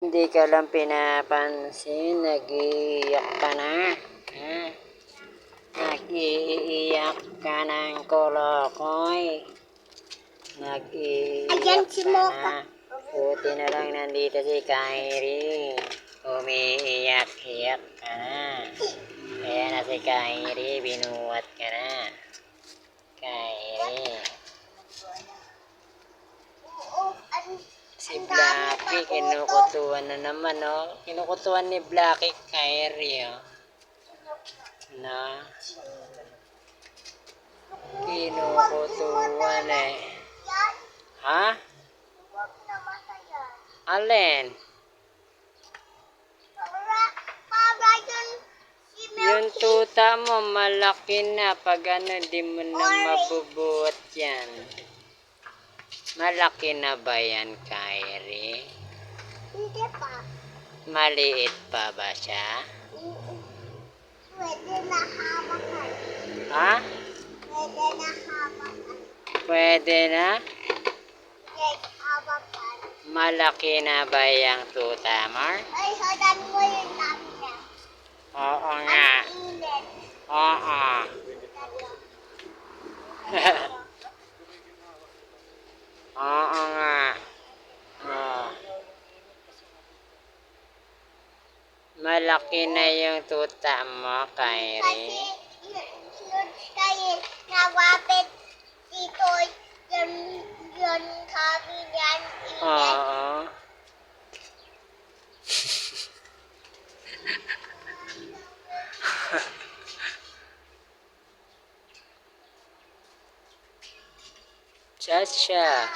Hindi ka lang pinapansin, nag-iiyak ka na. Ha? Nag-iiyak ka ng kolokoy. Nag-iiyak si ka na. Buti na lang nandito si Kyrie. Umiiyak-iyak ka na. Kaya na si Kyrie, binuhat ka na. Kyrie. Si Blackie, kinukutuan na naman, oh. Kinukutuan ni Blackie Kyrie, oh. Na. Kinukutuan, eh. Ha? Alin? Yung tuta mo, malaki na. Pag ano, di mo na mabubuhat yan. Malaki na ba yan, Kyrie? Hindi pa. Maliit pa ba siya? Mm-mm. Pwede na hawakan. Ha? Pwede na hawakan. Pwede na? Pwede hawakan. Malaki na ba yung mo? Ay, hadan mo yung namin Malaki na yung tuta mo, Kasi Kyrie. yun, yun kayo nawapit dito yun, yun sabi niyan. Oo. Chacha.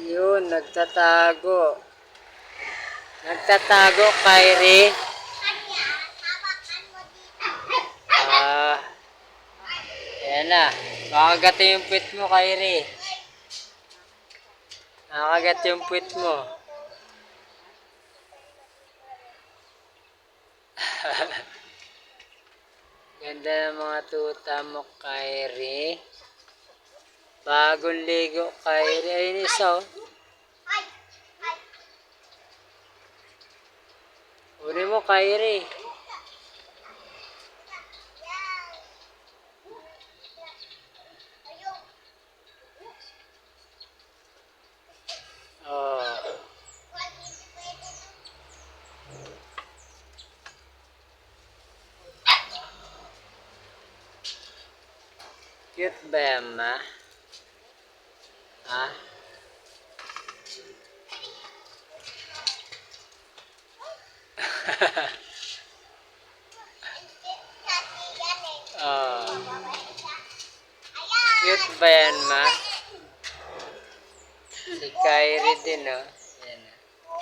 Yun, nagtatago. Nagtatago, Kyrie. Ah. Ayan na. Makagat yung puwit mo, Kyrie. Makagat yung puwit mo. Ganda ng mga tuta mo, Kyrie. Bagong ligo, Kyrie. Ayun isa, oh. Uri mo, Kyrie. Oh. Cute ba yan, ma? Ha? Oh. Cute ba yan, ma? Si Kyrie din, oh. Yan.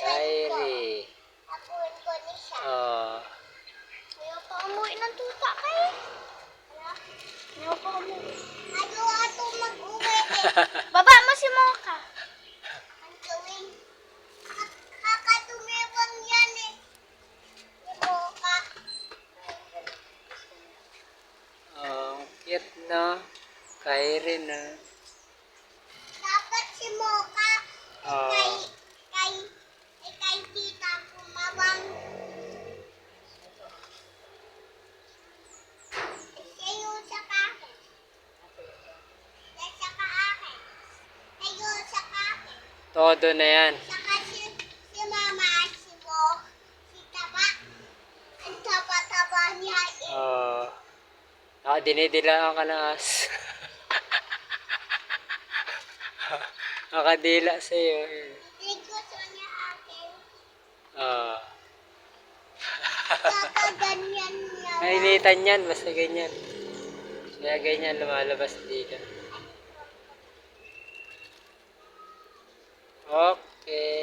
Kyrie. Akuin ko ni siya. Oh. Ayaw pa umuwi ng tuta kay. Ayaw pa umuwi. Ayaw ato mag-uwi eh. Baba mo si Mocha. Ang gawin. Kakatumewang yan eh. Si Mocha. Oh, cute? Kyrie, no? Dapat si Mocha. Oh. Kay, kay, kay, kay tita kumawang. Siya yung sa kakin. Siya sa kaakin. Siya yung sa kakin. Todo na yan. Saka si, si mama at si Mo, si Taba. Ang taba-taba niya eh. Oh. Ah, dinidilaan ka na as. Nakadila sa'yo. eh. Hindi gusto niya akin. Oh. Kakaganyan niya. Nainitan yan, basta ganyan. Kaya ganyan lumalabas dito. Oke.